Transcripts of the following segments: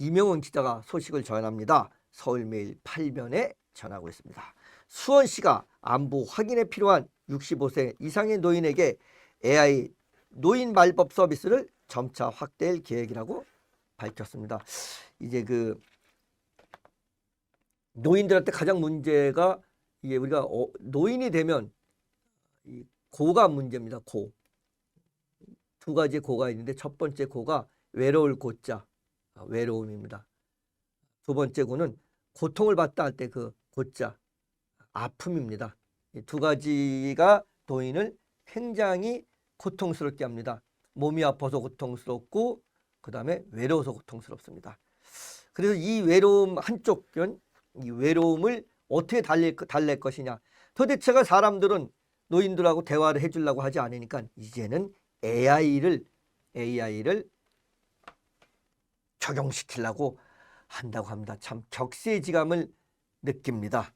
이명훈 기자가 소식을 전합니다. 서울매일 8면에 전하고 있습니다. 수원시가 안부 확인에 필요한 65세 이상의 노인에게 AI 노인 말법 서비스를 점차 확대할 계획이라고 밝혔습니다. 이제 그 노인들한테 가장 문제가 이게 우리가 어, 노인이 되면 이 고가 문제입니다. 고. 두 가지 고가 있는데 첫 번째 고가 외로울 고자 아, 외로움입니다. 두 번째 고는 고통을 받다 할 때 그 고자 아픔입니다. 이 두 가지가 노인을 굉장히 고통스럽게 합니다. 몸이 아파서 고통스럽고 그 다음에 외로워서 고통스럽습니다. 그래서 이 외로움 한쪽은 이 외로움을 어떻게 달랠, 달랠 것이냐. 도대체가 사람들은 노인들하고 대화를 해주려고 하지 않으니까 이제는 AI를 AI를 적용시키려고 한다고 합니다. 참 격세지감을 느낍니다.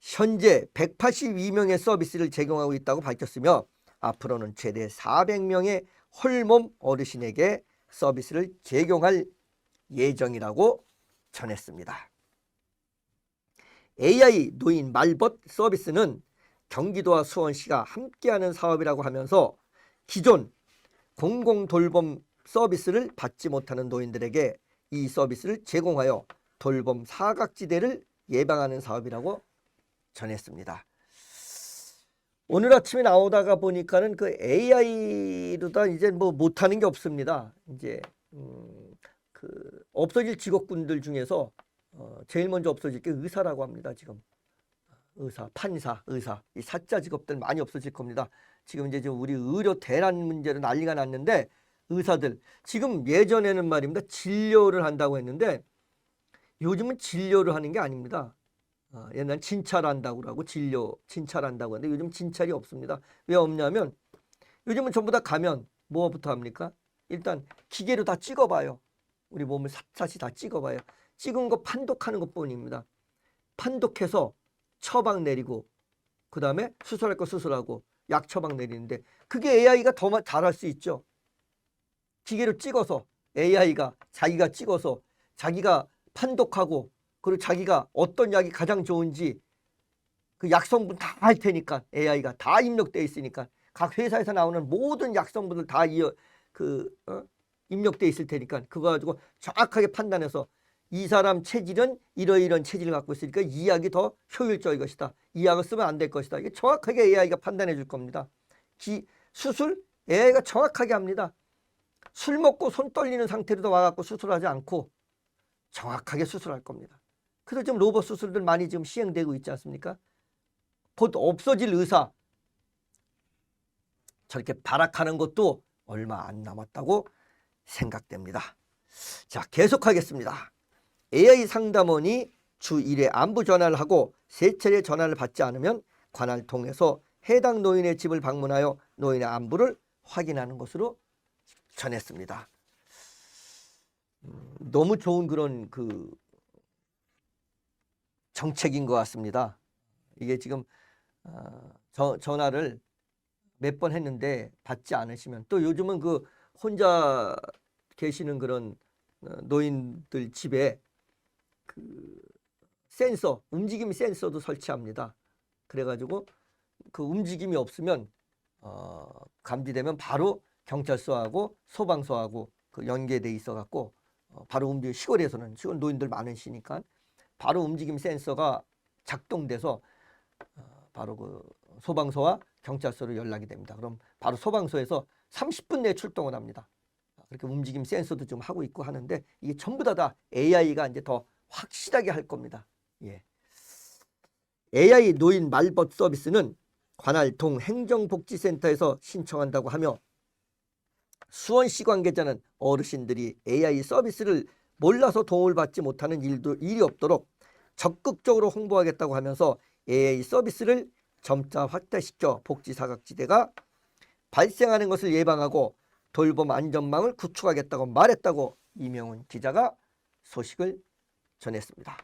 현재 182명의 서비스를 제공하고 있다고 밝혔으며 앞으로는 최대 400명의 홀몸 어르신에게 서비스를 제공할 예정이라고 전했습니다. AI 노인 말벗 서비스는 경기도와 수원시가 함께하는 사업이라고 하면서 기존 공공 돌봄 서비스를 받지 못하는 노인들에게 이 서비스를 제공하여 돌봄 사각지대를 예방하는 사업이라고 전했습니다. 오늘 아침에 나오다가 보니까는 그 AI로다 이제 뭐 못하는 게 없습니다. 이제 음, 그 없어질 직업군들 중에서 어, 제일 먼저 없어질 게 의사라고 합니다. 지금 의사, 판사, 의사 이 사자 직업들 많이 없어질 겁니다. 지금 이제 좀 우리 의료 대란 문제로 난리가 났는데 의사들 지금 예전에는 말입니다 진료를 한다고 했는데 요즘은 진료를 하는 게 아닙니다. 어, 옛날 진찰한다고 그러고 진료 진찰한다고 하는데 요즘 진찰이 없습니다. 왜 없냐면 요즘은 전부 다 가면 뭐부터 합니까? 일단 기계로 다 찍어봐요. 우리 몸을 샅샅이 다 찍어봐요. 찍은 거 판독하는 것 뿐입니다. 판독해서 처방 내리고 그 다음에 수술할 거 수술하고 약 처방 내리는데 그게 AI가 더 잘할 수 있죠. 기계로 찍어서 AI가 자기가 찍어서 자기가 판독하고 그리고 자기가 어떤 약이 가장 좋은지 그 약성분 다 할 테니까 AI가 다 입력돼 있으니까 각 회사에서 나오는 모든 약성분을 다 이어 그 어? 입력돼 있을 테니까 그거 가지고 정확하게 판단해서 이 사람 체질은 이러이런 체질을 갖고 있으니까 이 약이 더 효율적일 것이다. 이 약을 쓰면 안 될 것이다. 이게 정확하게 AI가 판단해 줄 겁니다. 기, 수술 AI가 정확하게 합니다. 술 먹고 손 떨리는 상태로도 와갖고 수술하지 않고 정확하게 수술할 겁니다. 그래서 지금 로봇 수술들 많이 지금 시행되고 있지 않습니까? 곧 없어질 의사 저렇게 발악하는 것도 얼마 안 남았다고 생각됩니다. 자, 계속하겠습니다. AI 상담원이 주 1회 안부 전화를 하고 세 차례 전화를 받지 않으면 관할 통해서 해당 노인의 집을 방문하여 노인의 안부를 확인하는 것으로 전했습니다. 음, 너무 좋은 그런 그 정책인 것 같습니다. 이게 지금 어, 저, 전화를 몇 번 했는데 받지 않으시면 또 요즘은 그 혼자 계시는 그런 어, 노인들 집에 그 센서 움직임 센서도 설치합니다. 그래가지고 그 움직임이 없으면 어, 감지되면 바로 경찰서하고 소방서하고 그 연계돼 있어 갖고 어, 바로 움직 시골에서는 시골 노인들 많으시니까 바로 움직임 센서가 작동돼서 어, 바로 그 소방서와 경찰서로 연락이 됩니다. 그럼 바로 소방서에서 30분 내에 출동을 합니다. 그렇게 움직임 센서도 좀 하고 있고 하는데 이게 전부 다 다 AI가 이제 더 확실하게 할 겁니다. 예. AI 노인 말벗 서비스는 관할 동 행정복지센터에서 신청한다고 하며 수원시 관계자는 어르신들이 AI 서비스를 몰라서 도움을 받지 못하는 일도 일이 없도록 적극적으로 홍보하겠다고 하면서 AI 서비스를 점차 확대시켜 복지 사각지대가 발생하는 것을 예방하고 돌봄 안전망을 구축하겠다고 말했다고 이명훈 기자가 소식을 전했습니다.